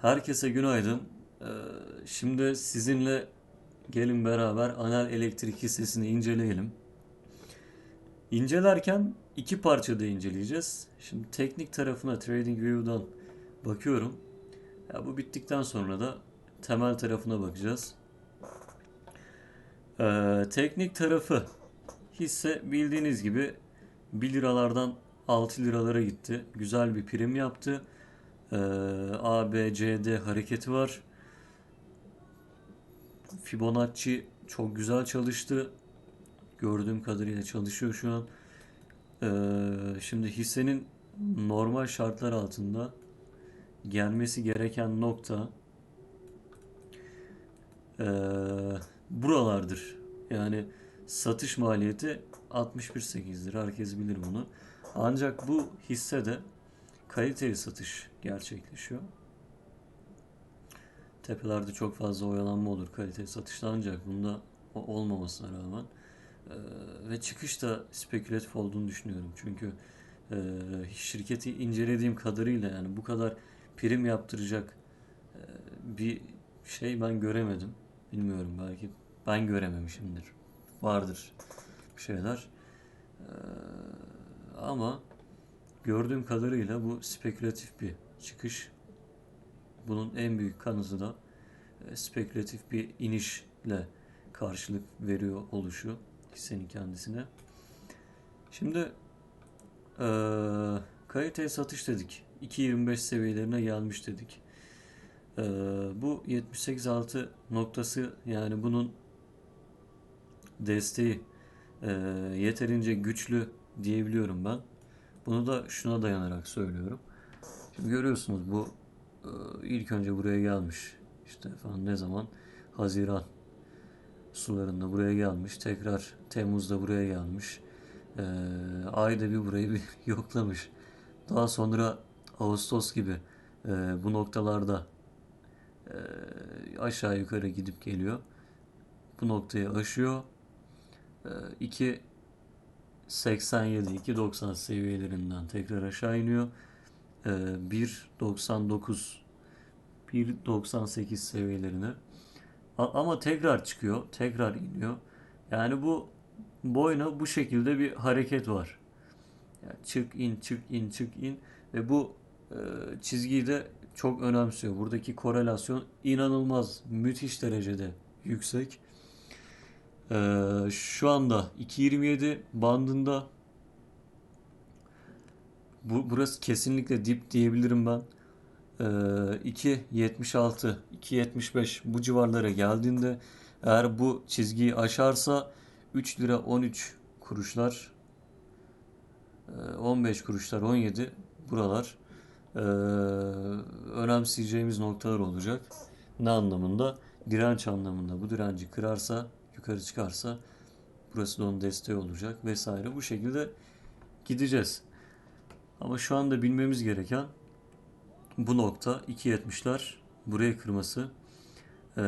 Herkese günaydın. Ee, Şimdi sizinle gelin beraber Anel Elektrik hissesini inceleyelim. İncelerken iki parçada inceleyeceğiz. Şimdi teknik tarafına TradingView'dan bakıyorum. Ya bu bittikten sonra da temel tarafına bakacağız. Ee, teknik tarafı hisse bildiğiniz gibi 1 liralardan 6 liralara gitti. Güzel bir prim yaptı. Ee, A, B, C, D hareketi var. Fibonacci çok güzel çalıştı. Gördüğüm kadarıyla çalışıyor şu an. Ee, şimdi hissenin normal şartlar altında gelmesi gereken nokta ee, buralardır. Yani satış maliyeti 61.8'dir. Herkes bilir bunu. Ancak bu hissede kaliteli satış gerçekleşiyor. Tepelerde çok fazla oyalanma olur kaliteli satışta ancak bunda olmamasına rağmen ve çıkış da spekülatif olduğunu düşünüyorum. Çünkü şirketi incelediğim kadarıyla yani bu kadar prim yaptıracak bir şey ben göremedim. Bilmiyorum belki ben görememişimdir. Vardır şeyler. E, ama gördüğüm kadarıyla bu spekülatif bir çıkış. Bunun en büyük kanıtı da e, spekülatif bir inişle karşılık veriyor oluşu hissenin kendisine. Şimdi e, kalite satış dedik. 2.25 seviyelerine gelmiş dedik. E, bu 78.6 noktası yani bunun desteği e, yeterince güçlü diyebiliyorum ben. Bunu da şuna dayanarak söylüyorum. Şimdi görüyorsunuz bu e, ilk önce buraya gelmiş. İşte efendim ne zaman? Haziran sularında buraya gelmiş. Tekrar Temmuz'da buraya gelmiş. E, ayda bir burayı bir yoklamış. Daha sonra Ağustos gibi e, bu noktalarda aşağı yukarı gidip geliyor. Bu noktayı aşıyor. E, 2 87 2.90 seviyelerinden tekrar aşağı iniyor. Ee, 1.99 1.98 seviyelerine ama tekrar çıkıyor tekrar iniyor. Yani bu boyuna bu şekilde bir hareket var. Yani çık in çık in çık in ve bu e, çizgiyi de çok önemsiyor. Buradaki korelasyon inanılmaz müthiş derecede yüksek Ee, şu anda 2.27 bandında bu, burası kesinlikle dip diyebilirim ben. Ee, 2.76, 2.75 bu civarlara geldiğinde eğer bu çizgiyi aşarsa 3 lira 13 kuruşlar, e, 15 kuruşlar 17 buralar e, önemseyeceğimiz noktalar olacak. Ne anlamında? Direnç anlamında. Bu direnci kırarsa, yukarı çıkarsa burası da onun desteği olacak vesaire. Bu şekilde gideceğiz. Ama şu anda bilmemiz gereken bu nokta 2.70'ler buraya kırması. Ee,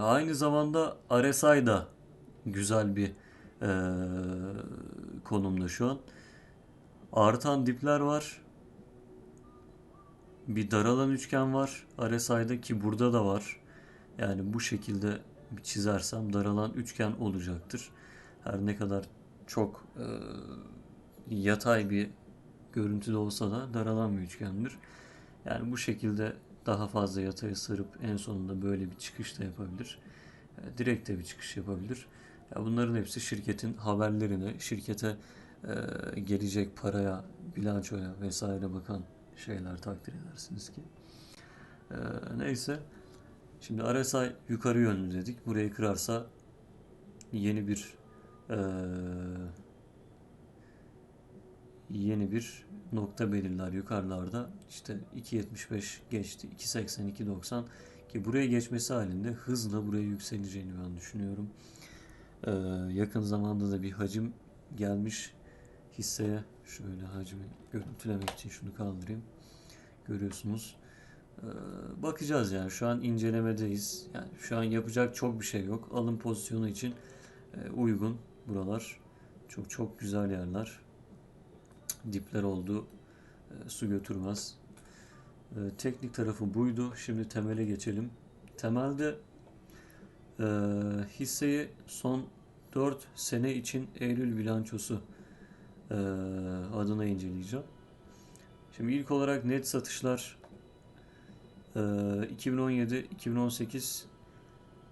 aynı zamanda RSI da güzel bir ee, konumda şu an. Artan dipler var. Bir daralan üçgen var. RSI'da ki burada da var. Yani bu şekilde çizersem daralan üçgen olacaktır. Her ne kadar çok ee, yatay bir görüntüde olsa da daralan bir üçgendir. Yani bu şekilde daha fazla yataya sarıp en sonunda böyle bir çıkış da yapabilir. E, Direkt de bir çıkış yapabilir. Ya bunların hepsi şirketin haberlerine, şirkete e, gelecek paraya, bilançoya vesaire bakan şeyler takdir edersiniz ki. E, neyse. Şimdi RSI yukarı yönlü dedik. Burayı kırarsa yeni bir e, yeni bir nokta belirler yukarılarda. İşte 2.75 geçti. 2.80, 2.90 ki buraya geçmesi halinde hızla buraya yükseleceğini ben düşünüyorum. Ee, yakın zamanda da bir hacim gelmiş hisseye. Şöyle hacmi görüntülemek için şunu kaldırayım. Görüyorsunuz. Ee, bakacağız yani. Şu an incelemedeyiz. Yani şu an yapacak çok bir şey yok. Alım pozisyonu için e, uygun buralar. Çok çok güzel yerler dipler oldu. E, su götürmez. Ee, teknik tarafı buydu. Şimdi temele geçelim. Temelde e, hisseyi son 4 sene için Eylül bilançosu e, adına inceleyeceğim. Şimdi ilk olarak net satışlar e, 2017, 2018,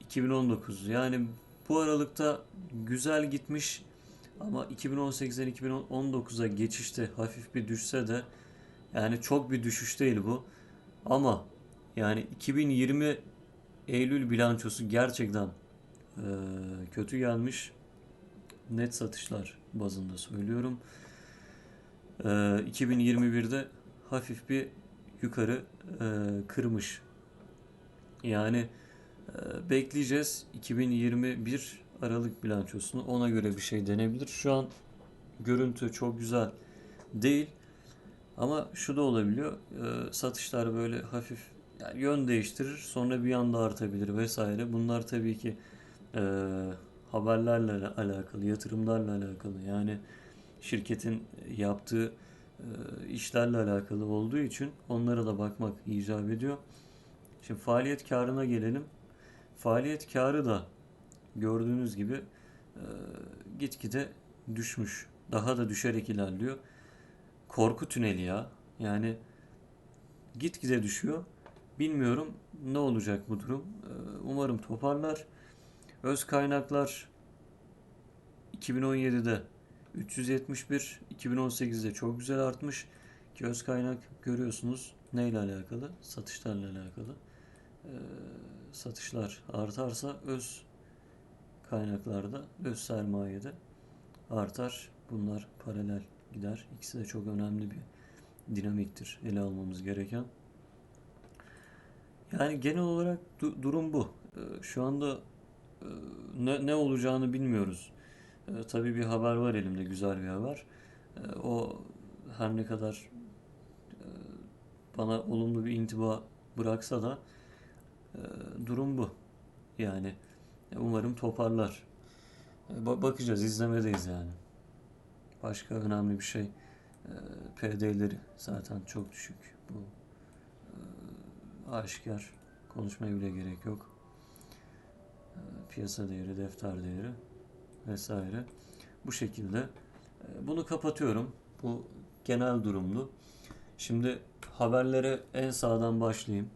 2019 yani bu aralıkta güzel gitmiş ama 2018'den 2019'a geçişte hafif bir düşse de yani çok bir düşüş değil bu. Ama yani 2020 Eylül bilançosu gerçekten e, kötü gelmiş. Net satışlar bazında söylüyorum. E, 2021'de hafif bir yukarı e, kırmış. Yani e, bekleyeceğiz 2021 Aralık bilançosunu ona göre bir şey denebilir. Şu an görüntü çok güzel değil. Ama şu da olabiliyor. e, satışlar böyle hafif yani yön değiştirir. Sonra bir anda artabilir vesaire. Bunlar tabii ki e, haberlerle ala- alakalı, yatırımlarla alakalı. Yani şirketin yaptığı işlerle alakalı olduğu için onlara da bakmak icap ediyor. Şimdi faaliyet karına gelelim. Faaliyet karı da gördüğünüz gibi e, gitgide düşmüş. Daha da düşerek ilerliyor. Korku tüneli ya. Yani gitgide düşüyor. Bilmiyorum ne olacak bu durum. E, umarım toparlar. Öz kaynaklar 2017'de 371, 2018'de çok güzel artmış. Ki öz kaynak görüyorsunuz neyle alakalı? Satışlarla alakalı. Ee, satışlar artarsa öz kaynaklarda, öz sermayede artar. Bunlar paralel gider. İkisi de çok önemli bir dinamiktir ele almamız gereken. Yani genel olarak du- durum bu. Ee, şu anda e, ne, ne olacağını bilmiyoruz. Ee, tabii bir haber var elimde, güzel bir haber. Ee, o her ne kadar e, bana olumlu bir intiba bıraksa da e, durum bu. Yani e, umarım toparlar. E, ba- bakacağız, izlemedeyiz yani. Başka önemli bir şey. E, PD'leri zaten çok düşük. Bu e, aşikar. Konuşmaya bile gerek yok. E, piyasa değeri, defter değeri vesaire. Bu şekilde. E, Bunu kapatıyorum. Bu genel durumdu. Şimdi haberlere en sağdan başlayayım.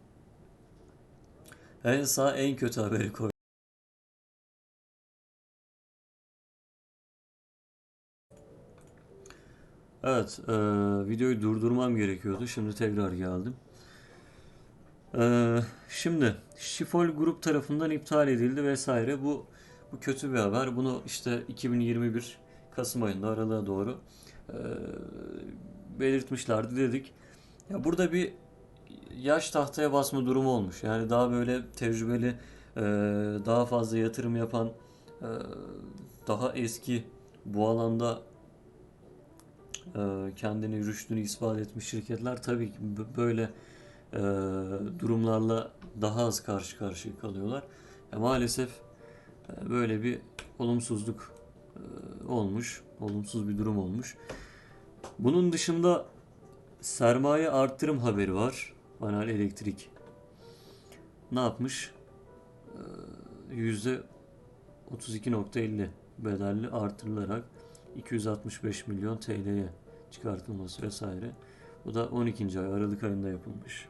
En sağ en kötü haberi koy. Evet, e, videoyu durdurmam gerekiyordu. Şimdi tekrar geldim. E, şimdi Şifol Grup tarafından iptal edildi vesaire. Bu bu kötü bir haber. Bunu işte 2021 Kasım ayında aralığa doğru e, belirtmişlerdi dedik. Ya burada bir yaş tahtaya basma durumu olmuş. Yani daha böyle tecrübeli, e, daha fazla yatırım yapan, e, daha eski bu alanda e, kendini rüştünü ispat etmiş şirketler tabii ki böyle e, durumlarla daha az karşı karşıya kalıyorlar. E, maalesef böyle bir olumsuzluk e, olmuş, olumsuz bir durum olmuş. Bunun dışında sermaye arttırım haberi var. Panel Elektrik ne yapmış? Ee, Yüzde 32.50 bedelli artırılarak 265 milyon TL'ye çıkartılması vesaire. Bu da 12. ay Aralık ayında yapılmış.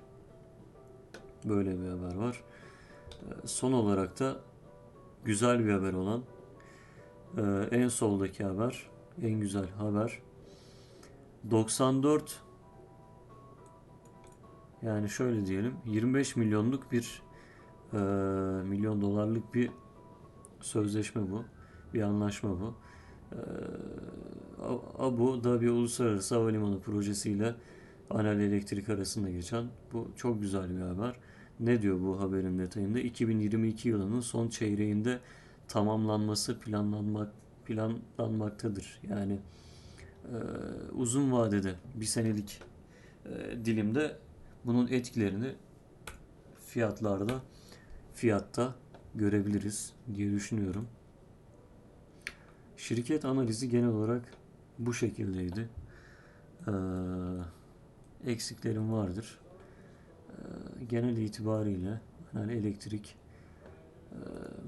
Böyle bir haber var. Ee, Son olarak da güzel bir haber olan e, en soldaki haber, en güzel haber 94 yani şöyle diyelim 25 milyonluk bir e, milyon dolarlık bir sözleşme bu. Bir anlaşma bu. E, Abu Dhabi Uluslararası Havalimanı projesiyle Anel Elektrik arasında geçen bu çok güzel bir haber. Ne diyor bu haberin detayında? 2022 yılının son çeyreğinde tamamlanması planlanmak planlanmaktadır. Yani e, uzun vadede bir senelik e, dilimde bunun etkilerini fiyatlarda fiyatta görebiliriz diye düşünüyorum. Şirket analizi genel olarak bu şekildeydi. Ee, eksiklerim vardır. Genel itibariyle yani elektrik e,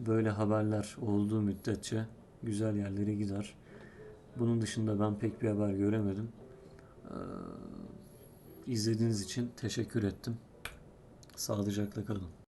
böyle haberler olduğu müddetçe güzel yerlere gider. Bunun dışında ben pek bir haber göremedim. E, izlediğiniz için teşekkür ettim. Sağlıcakla kalın.